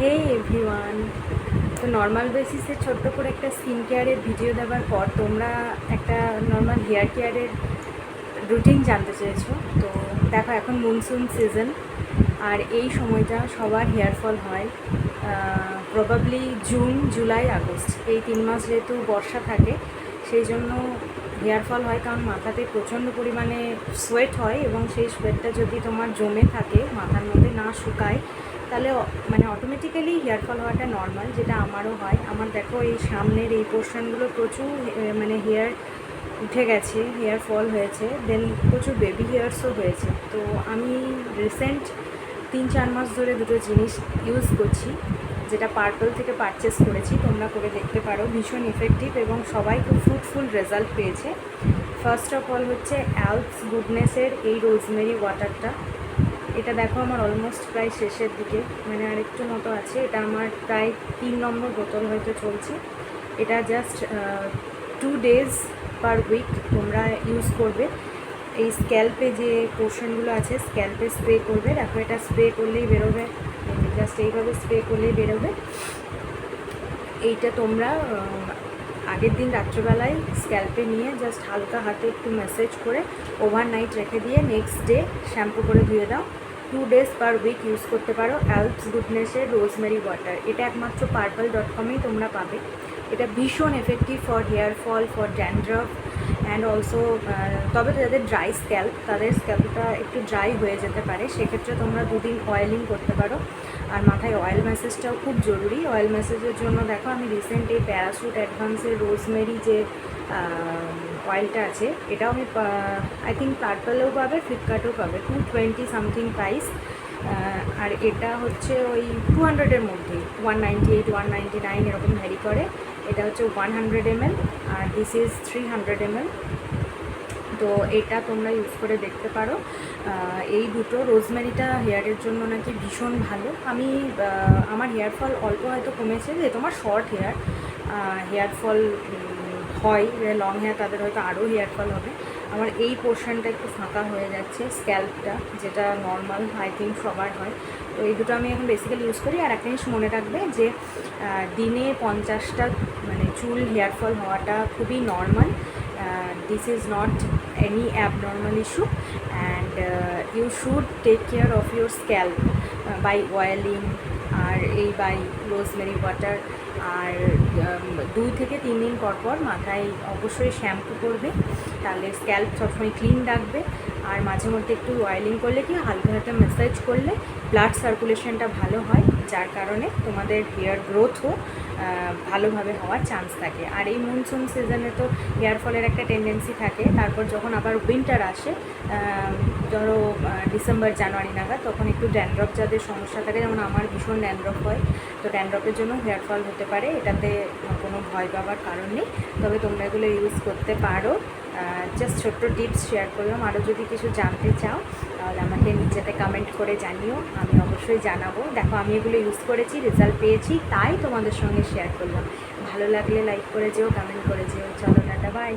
হে everyone. তো normal বেসিসে ছোট্ট করে একটা স্কিন কেয়ারের ভিডিও দেওয়ার পর তোমরা একটা নর্মাল হেয়ার কেয়ারের রুটিন জানতে চেয়েছো। তো দেখো এখন মনসুন সিজন আর এই সময়টা সবার হেয়ার ফল হয় প্রবাবলি জুন জুলাই আগস্ট এই তিন মাস যেহেতু বর্ষা থাকে, সেই জন্য হেয়ার ফল হয় কারণ মাথাতে প্রচণ্ড পরিমাণে সোয়েট হয় এবং সেই সোয়েটটা যদি তোমার জমে থাকে, মাথার মধ্যে না শুকায়, তাহলে মানে অটোমেটিক্যালি হেয়ার ফল হওয়াটা নর্মাল যেটা আমারও হয়। আমার দেখো এই সামনের এই পোর্শনগুলো প্রচুর মানে হেয়ার উঠে গেছে, হেয়ার ফল হয়েছে। দেন প্রচুর বেবি হেয়ার্সও হয়েছে। তো আমি রিসেন্ট তিন চার মাস ধরে দুটো জিনিস ইউজ করছি। যেটা পার্পল থেকে পারচেস করেছি, তোমরা করে দেখতে পারো। ভীষণ ইফেক্টিভ এবং সবাই খুব ফ্রুটফুল রেজাল্ট পেয়েছে। ফার্স্ট অফ অল হচ্ছে অ্যালপস গুডনেসের এই রোজমেরি ওয়াটারটা এটা দেখো আমার অলমোস্ট প্রায় শেষের দিকে মানে আরেকটু মতো আছে। এটা আমার প্রায় তিন নম্বর বোতল হয়তো চলছে। এটা just two days per week তোমরা ইউজ করবে। এই স্ক্যাল্পে যে পোর্শনগুলো আছে স্ক্যাল্পে স্প্রে করবে। দেখো এটা স্প্রে করলেই বেরোবে। জাস্ট এইভাবে স্প্রে করলেই বেরোবে। এইটা তোমরা আগের দিন রাত্রেবেলায় স্ক্যাল্পে নিয়ে জাস্ট হালকা হাতে একটু ম্যাসেজ করে ওভারনাইট রেখে দিয়ে নেক্সট ডে শ্যাম্পু করে ধুয়ে দাও। Two days per week use করতে পারো। অ্যালপস গুডনেসের রোজমেরি ওয়াটার এটা একমাত্র পার্পল ডট কমেই তোমরা পাবে। এটা ভীষণ effective for hair fall for dandruff and also তবে যাদের ড্রাই স্ক্যাল্প তাদের স্ক্যাল্পটা একটু ড্রাই হয়ে যেতে পারে। সেক্ষেত্রে তোমরা দুদিন অয়েলিং করতে পারো। আর মাথায় অয়েল ম্যাসেজটাও খুব জরুরি। অয়েল ম্যাসেজের জন্য দেখো, আমি রিসেন্ট এই প্যারাশুট অ্যাডভান্সের রোজমেরি যে অয়েলটা আছে, এটাও আমি আই থিঙ্ক পার্পলেও পাবে ফ্লিপকার্টেও পাবে। টু টোয়েন্টি সামথিং প্রাইস আর এটা হচ্ছে ওই টু হান্ড্রেডের মধ্যেই। One ninety eight one ninety nine এরকম ভ্যারি করে। এটা হচ্ছে one hundred ml R this is three hundred ml তো এটা তোমরা ইউজ করে দেখতে পারো। এই দুটো রোজমেরিটা হেয়ারের জন্য নাকি ভীষণ ভালো। আমি আমার হেয়ার ফল অল্প হয়তো কমেছে, যে তোমার শর্ট হেয়ার হেয়ার ফল হয় লং হেয়ার তাদের হয়তো আরও হেয়ার ফল হবে। আমার এই পোর্শনটা একটু ফাঁকা হয়ে যাচ্ছে স্ক্যাল্পটা যেটা নর্মাল আই থিঙ্ক সবার হয়। তো এই দুটো আমি এখন বেসিক্যালি ইউজ করি। আর একটা জিনিস মনে রাখবে যে দিনে পঞ্চাশটা মানে চুল হেয়ার ফল হওয়াটা খুবই normal this is not any and uh, you should take care of your scalp uh, by oiling আর এই বাই রোজমেরি ওয়াটার আর দুই থেকে তিন দিন পর পর মাথায় অবশ্যই শ্যাম্পু করবে। তাহলে স্ক্যাল্প সবসময় ক্লিন রাখবে আর মাঝে মধ্যে একটু অয়েলিং করলে কি হালকা হালকা ম্যাসাজ করলে ব্লাড সার্কুলেশনটা ভালো হয়, যার কারণে তোমাদের হেয়ার গ্রোথও ভালোভাবে হওয়ার চান্স থাকে। আর এই মনসুন সিজনে তো হেয়ার ফলের একটা টেন্ডেন্সি থাকে, তারপর যখন আবার উইন্টার আসে ধরো ডিসেম্বর জানুয়ারি নাগাদ, তখন একটু ড্যান্ড্রফ যাদের সমস্যা থাকে, যেমন আমার ভীষণ ড্যান্ড্রফ হয়, তো ড্যান্ড্রফের জন্য হেয়ার ফল হতে পারে, এটাতে কোনো ভয় পাবার কারণ নেই। তবে তোমরা এগুলো ইউজ করতে পারো। জাস্ট ছোট্ট টিপস শেয়ার করলাম। আরও যদি কিছু জানতে চাও, তাহলে আমাকে নিচেতে কমেন্ট করে জানিও। আমি অবশ্যই জানাব। দেখো, আমি এগুলো ইউজ করেছি রেজাল্ট পেয়েছি, তাই তোমাদের সঙ্গে শেয়ার করলাম। ভালো লাগলে লাইক করে যেও কমেন্ট করে যেও। চলো, টাটা বাই